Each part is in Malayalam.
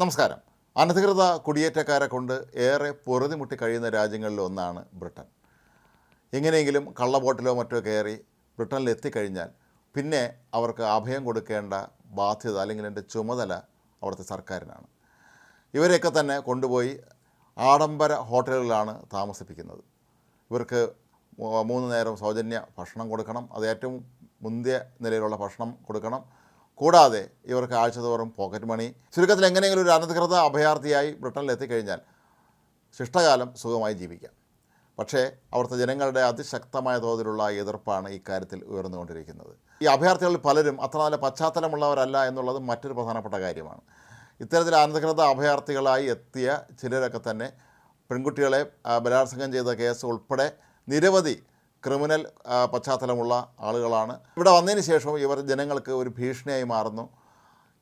നമസ്കാരം. അനധികൃത കുടിയേറ്റക്കാരെ കൊണ്ട് ഏറെ പൊറുതിമുട്ടി കഴിയുന്ന രാജ്യങ്ങളിൽ ഒന്നാണ് ബ്രിട്ടൻ. എങ്ങനെയെങ്കിലും കള്ളബോട്ടിലോ മറ്റോ കയറി ബ്രിട്ടനിൽ എത്തിക്കഴിഞ്ഞാൽ പിന്നെ അവർക്ക് അഭയം കൊടുക്കേണ്ട ബാധ്യത അല്ലെങ്കിൽ എന്റെ ചുമതല അവിടുത്തെ സർക്കാരിനാണ്. ഇവരെയൊക്കെ തന്നെ കൊണ്ടുപോയി ആഡംബര ഹോട്ടലുകളിലാണ് താമസിപ്പിക്കുന്നത്. ഇവർക്ക് മൂന്ന് നേരം സൗജന്യ ഭക്ഷണം കൊടുക്കണം. അത് ഏറ്റവും മുന്തിയ നിലയിലുള്ള ഭക്ഷണം കൊടുക്കണം. കൂടാതെ ഇവർക്ക് ആഴ്ചതോറും പോക്കറ്റ് മണി ചുരുക്കത്തിൽ എങ്ങനെയെങ്കിലും ഒരു അനധികൃത അഭയാർത്ഥിയായി ബ്രിട്ടനിൽ എത്തിക്കഴിഞ്ഞാൽ ശിഷ്ടകാലം സുഖമായി ജീവിക്കാം. പക്ഷേ അവിടുത്തെ ജനങ്ങളുടെ അതിശക്തമായ തോതിലുള്ള എതിർപ്പാണ് ഇക്കാര്യത്തിൽ ഉയർന്നുകൊണ്ടിരിക്കുന്നത്. ഈ അഭയാർത്ഥികളിൽ പലരും അത്ര നല്ല പശ്ചാത്തലമുള്ളവരല്ല എന്നുള്ളത് മറ്റൊരു പ്രധാനപ്പെട്ട കാര്യമാണ്. ഇത്തരത്തിൽ അനധികൃത അഭയാർത്ഥികളായി എത്തിയ ചിലരൊക്കെ തന്നെ പെൺകുട്ടികളെ ബലാത്സംഗം ചെയ്ത കേസ് ഉൾപ്പെടെ നിരവധി ക്രിമിനൽ പശ്ചാത്തലമുള്ള ആളുകളാണ്. ഇവിടെ വന്നതിന് ശേഷം ഇവർ ജനങ്ങൾക്ക് ഒരു ഭീഷണിയായി മാറുന്നു.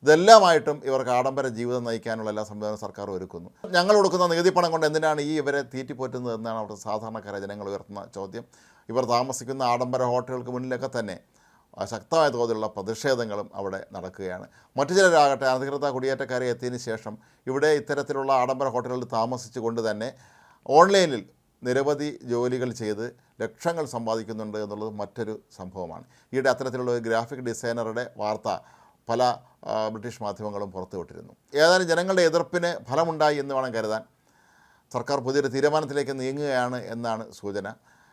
ഇതെല്ലാമായിട്ടും ഇവർക്ക് ആഡംബര ജീവിതം നയിക്കാനുള്ള എല്ലാ സംവിധാനവും സർക്കാർ ഒരുക്കുന്നു. ഞങ്ങൾ കൊടുക്കുന്ന നികുതി പണം കൊണ്ട് എന്തിനാണ് ഈ ഇവരെ തീറ്റിപ്പോറ്റുന്നത് എന്നാണ് അവിടുത്തെ സാധാരണക്കാരെ ജനങ്ങൾ ഉയർത്തുന്ന ചോദ്യം. ഇവർ താമസിക്കുന്ന ആഡംബര ഹോട്ടലുകൾക്ക് മുന്നിലൊക്കെ തന്നെ ശക്തമായ തോതിലുള്ള പ്രതിഷേധങ്ങളും അവിടെ നടക്കുകയാണ്. മറ്റു ചിലരാകട്ടെ അനധികൃത കുടിയേറ്റക്കാരെ എത്തിയതിന് ശേഷം ഇവിടെ ഇത്തരത്തിലുള്ള ആഡംബര ഹോട്ടലുകളിൽ താമസിച്ചു കൊണ്ട് തന്നെ ഓൺലൈനിൽ നിരവധി ജോലികൾ ചെയ്ത് ലക്ഷങ്ങൾ സമ്പാദിക്കുന്നുണ്ട് എന്നുള്ളത് മറ്റൊരു സംഭവമാണ്. ഈയിടെ അത്തരത്തിലുള്ള ഒരു ഗ്രാഫിക് ഡിസൈനറുടെ വാർത്ത പല ബ്രിട്ടീഷ് മാധ്യമങ്ങളും പുറത്തുവിട്ടിരുന്നു. ഏതായാലും ജനങ്ങളുടെ എതിർപ്പിന് ഫലമുണ്ടായി എന്ന് വേണം കരുതാൻ. സർക്കാർ പുതിയൊരു തീരുമാനത്തിലേക്ക് നീങ്ങുകയാണ് എന്നാണ് സൂചന.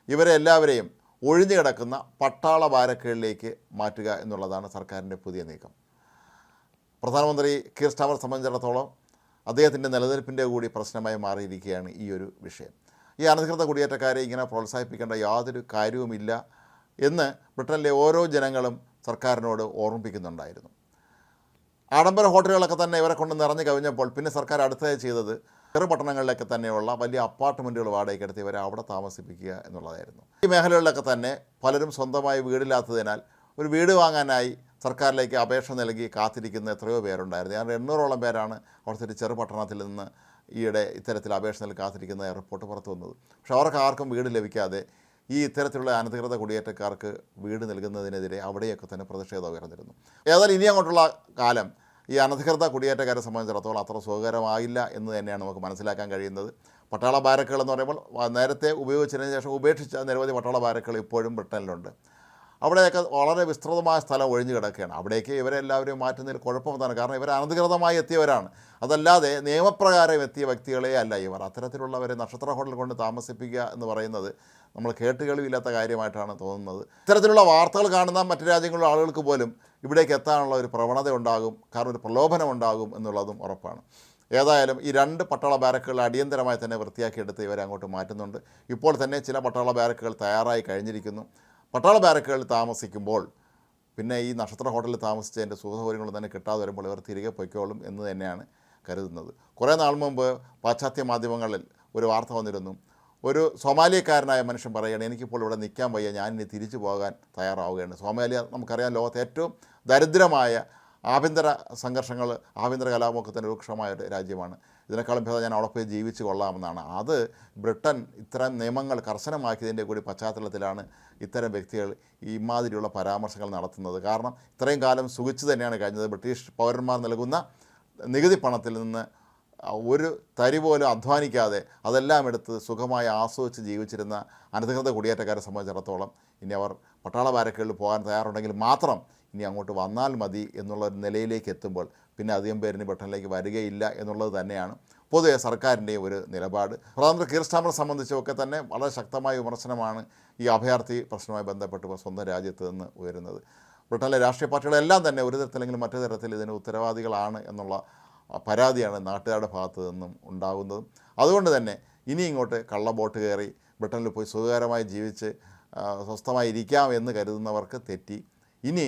ഇവരെ എല്ലാവരെയും ഒഴിഞ്ഞു കിടക്കുന്ന പട്ടാള ബാരക്കുകളിലേക്ക് മാറ്റുക എന്നുള്ളതാണ് സർക്കാരിന്റെ പുതിയ നീക്കം. പ്രധാനമന്ത്രി കീർ സ്റ്റാമർ സംബന്ധിച്ചിടത്തോളം അദ്ദേഹത്തിന്റെ നിലനിൽപ്പിന്റെ കൂടി പ്രശ്നമായി മാറിയിരിക്കുകയാണ് ഈ ഒരു വിഷയം. ഈ അനധികൃത കുടിയേറ്റക്കാരെ ഇങ്ങനെ പ്രോത്സാഹിപ്പിക്കേണ്ട യാതൊരു കാര്യവുമില്ല എന്ന് ബ്രിട്ടനിലെ ഓരോ ജനങ്ങളും സർക്കാരിനോട് ഓർമ്മിപ്പിക്കുന്നുണ്ടായിരുന്നു. ആഡംബര ഹോട്ടലുകളൊക്കെ തന്നെ ഇവരെ കൊണ്ട് നിറഞ്ഞു കവിഞ്ഞപ്പോൾ പിന്നെ സർക്കാർ അടുത്തതായി ചെയ്തത് ചെറുപട്ടണങ്ങളിലൊക്കെ തന്നെയുള്ള വലിയ അപ്പാർട്ട്മെന്റുകൾ വാടകയ്ക്കെടുത്ത് ഇവരെ അവിടെ താമസിപ്പിക്കുക എന്നുള്ളതായിരുന്നു. ഈ മേഖലകളിലൊക്കെ തന്നെ പലരും സ്വന്തമായി വീടില്ലാത്തതിനാൽ ഒരു വീട് വാങ്ങാനായി സർക്കാരിലേക്ക് അപേക്ഷ നൽകി കാത്തിരിക്കുന്ന എത്രയോ പേരുണ്ടായിരുന്നു. ഞാൻ എണ്ണൂറോളം പേരാണ് അവിടുത്തെ ചെറുപട്ടണത്തിൽ നിന്ന് ഈയിടെ ഇത്തരത്തിൽ അപേക്ഷ നൽകി കാത്തിരിക്കുന്ന റിപ്പോർട്ട് പുറത്തു വന്നത്. പക്ഷേ അവർക്ക് ആർക്കും വീട് ലഭിക്കാതെ ഈ ഇത്തരത്തിലുള്ള അനധികൃത കുടിയേറ്റക്കാർക്ക് വീട് നൽകുന്നതിനെതിരെ അവിടെയൊക്കെ തന്നെ പ്രതിഷേധം ഉയർന്നിരുന്നു. ഏതായാലും ഇനി അങ്ങോട്ടുള്ള കാലം ഈ അനധികൃത കുടിയേറ്റക്കാരെ സംബന്ധിച്ചിടത്തോളം അത്ര സുഖകരമായില്ല എന്ന് തന്നെയാണ് നമുക്ക് മനസ്സിലാക്കാൻ കഴിയുന്നത്. പട്ടാള ബാരക്കുകൾ എന്ന് പറയുമ്പോൾ നേരത്തെ ഉപയോഗിച്ചതിന് ശേഷം ഉപേക്ഷിച്ച നിരവധി പട്ടാള ബാരക്കുകൾ ഇപ്പോഴും ബ്രിട്ടനിലുണ്ട്. അവിടെയൊക്കെ വളരെ വിസ്തൃതമായ സ്ഥലം ഒഴിഞ്ഞു കിടക്കുകയാണ്. അവിടേക്ക് ഇവരെ എല്ലാവരെയും മാറ്റുന്നതിൽ കുഴപ്പമെന്നാണ് കാരണം ഇവർ അനധികൃതമായി എത്തിയവരാണ്. അതല്ലാതെ നിയമപ്രകാരം എത്തിയ വ്യക്തികളെ അല്ല ഇവർ. അത്തരത്തിലുള്ളവരെ നക്ഷത്ര ഹോട്ടൽ കൊണ്ട് താമസിപ്പിക്കുക എന്ന് പറയുന്നത് നമ്മൾ കേട്ടുകളിവില്ലാത്ത കാര്യമായിട്ടാണ് തോന്നുന്നത്. ഇത്തരത്തിലുള്ള വാർത്തകൾ കാണുന്ന മറ്റു രാജ്യങ്ങളിലുള്ള ആളുകൾക്ക് പോലും ഇവിടേക്ക് എത്താനുള്ള ഒരു പ്രവണത ഉണ്ടാകും കാരണം ഒരു പ്രലോഭനം ഉണ്ടാകും എന്നുള്ളതും ഉറപ്പാണ്. ഏതായാലും ഈ രണ്ട് പട്ടാള ബാരക്കുകൾ അടിയന്തരമായി തന്നെ വൃത്തിയാക്കിയെടുത്ത് ഇവരെ അങ്ങോട്ട് മാറ്റുന്നുണ്ട്. ഇപ്പോൾ തന്നെ ചില പട്ടാള ബാരക്കുകൾ തയ്യാറായി കഴിഞ്ഞിരിക്കുന്നു. പട്ടാള ബാരക്കുകളിൽ താമസിക്കുമ്പോൾ പിന്നെ ഈ നക്ഷത്ര ഹോട്ടലിൽ താമസിച്ചതിന്റെ സുഖസൗകര്യങ്ങളും തന്നെ കിട്ടാതെ വരുമ്പോൾ ഇവർ തിരികെ പൊയ്ക്കോളും എന്ന് തന്നെയാണ് കരുതുന്നത്. കുറേ നാൾ മുമ്പ് പാശ്ചാത്യ മാധ്യമങ്ങളിൽ ഒരു വാർത്ത വന്നിരുന്നു. ഒരു സോമാലിയക്കാരനായ മനുഷ്യൻ പറയുകയാണ് എനിക്കിപ്പോൾ ഇവിടെ നിൽക്കാൻ വയ്യ ഞാനിനി തിരിച്ചു പോകാൻ തയ്യാറാവുകയാണ്. സോമാലിയ നമുക്കറിയാം ലോകത്തെ ഏറ്റവും ദരിദ്രമായ ആഭ്യന്തര സംഘർഷങ്ങൾ ആഭ്യന്തര കലാപമൊക്കെ തന്നെ രൂക്ഷമായ ഒരു രാജ്യമാണ്. ഇതിനേക്കാളും ഭേദം ഞാൻ അവിടെ പോയി ജീവിച്ചു കൊള്ളാമെന്നാണ്. അത് ബ്രിട്ടൻ ഇത്തരം നിയമങ്ങൾ കർശനമാക്കിയതിന്റെ കൂടി പശ്ചാത്തലത്തിലാണ് ഇത്തരം വ്യക്തികൾ ഇമാതിരിയുള്ള പരാമർശങ്ങൾ നടത്തുന്നത്. കാരണം ഇത്രയും കാലം സുഖിച്ചു തന്നെയാണ് കഴിഞ്ഞത്. ബ്രിട്ടീഷ് പൗരന്മാർ നൽകുന്ന നികുതി പണത്തിൽ നിന്ന് ഒരു തരി പോലും അധ്വാനിക്കാതെ അതെല്ലാം എടുത്ത് സുഖമായി ആസ്വദിച്ച് ജീവിച്ചിരുന്ന അനധികൃത കുടിയേറ്റക്കാരെ സംബന്ധിച്ചിടത്തോളം ഇനി അവർ പട്ടാള ബാരക്കുകളിൽ പോകാൻ തയ്യാറുണ്ടെങ്കിൽ മാത്രം ഇനി അങ്ങോട്ട് വന്നാൽ മതി എന്നുള്ള ഒരു നിലയിലേക്ക് എത്തുമ്പോൾ പിന്നെ അധികം പേരിന് ബ്രിട്ടനിലേക്ക് വരികയില്ല എന്നുള്ളത് തന്നെയാണ് പൊതുവെ സർക്കാരിന്റെ ഒരു നിലപാട്. പ്രധാനമന്ത്രി കീർ സംബന്ധിച്ചൊക്കെ തന്നെ വളരെ ശക്തമായ വിമർശനമാണ് ഈ അഭയാർത്ഥി പ്രശ്നവുമായി ബന്ധപ്പെട്ട് സ്വന്തം രാജ്യത്ത് നിന്ന് ഉയരുന്നത്. ബ്രിട്ടനിലെ രാഷ്ട്രീയ പാർട്ടികളെല്ലാം തന്നെ ഒരു തരത്തിലെങ്കിലും മറ്റു തരത്തിൽ ഇതിന് ഉത്തരവാദികളാണ് എന്നുള്ള പരാതിയാണ് നാട്ടുകാരുടെ ഭാഗത്തു നിന്നും ഉണ്ടാകുന്നതും. അതുകൊണ്ട് തന്നെ ഇനി ഇങ്ങോട്ട് കള്ളബോട്ട് കയറി ബ്രിട്ടനിൽ പോയി സുഖകരമായി ജീവിച്ച് സ്വസ്ഥമായി ഇരിക്കാം എന്ന് കരുതുന്നവർക്ക് തെറ്റി. ഇനി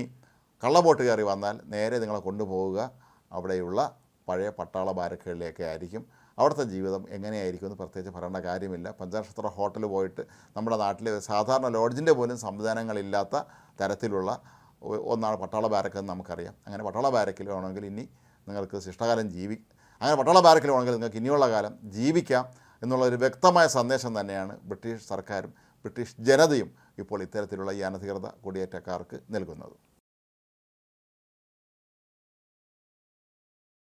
കള്ളബോട്ട് കയറി വന്നാൽ നേരെ നിങ്ങളെ കൊണ്ടുപോവുക. അവിടെയുള്ള പഴയ പട്ടാള ബാരക്കുകളിലേക്ക് ആയിരിക്കും. അവിടുത്തെ ജീവിതം എങ്ങനെയായിരിക്കും എന്ന് പ്രത്യേകിച്ച് പറയേണ്ട കാര്യമില്ല. പഞ്ചനക്ഷത്ര ഹോട്ടൽ പോയിട്ട് നമ്മുടെ നാട്ടിലെ സാധാരണ ലോഡ്ജിന്റെ പോലും സംവിധാനങ്ങളില്ലാത്ത തരത്തിലുള്ള ഒന്നാണ് പട്ടാള ബാരക്കെന്ന് നമുക്കറിയാം. അങ്ങനെ പട്ടാള ബാരക്കിൽ വേണമെങ്കിൽ ഇനി നിങ്ങൾക്ക് ശിഷ്ടകാലം ജീവി അങ്ങനെ പട്ടാള ബാരക്കിൽ വേണമെങ്കിൽ നിങ്ങൾക്ക് ഇനിയുള്ള കാലം ജീവിക്കാം എന്നുള്ള ഒരു വ്യക്തമായ സന്ദേശം തന്നെയാണ് ബ്രിട്ടീഷ് സർക്കാരും ബ്രിട്ടീഷ് ജനതയും ഇപ്പോൾ ഇത്തരത്തിലുള്ള ഈ അനധികൃത കുടിയേറ്റക്കാർക്ക് നൽകുന്നത്.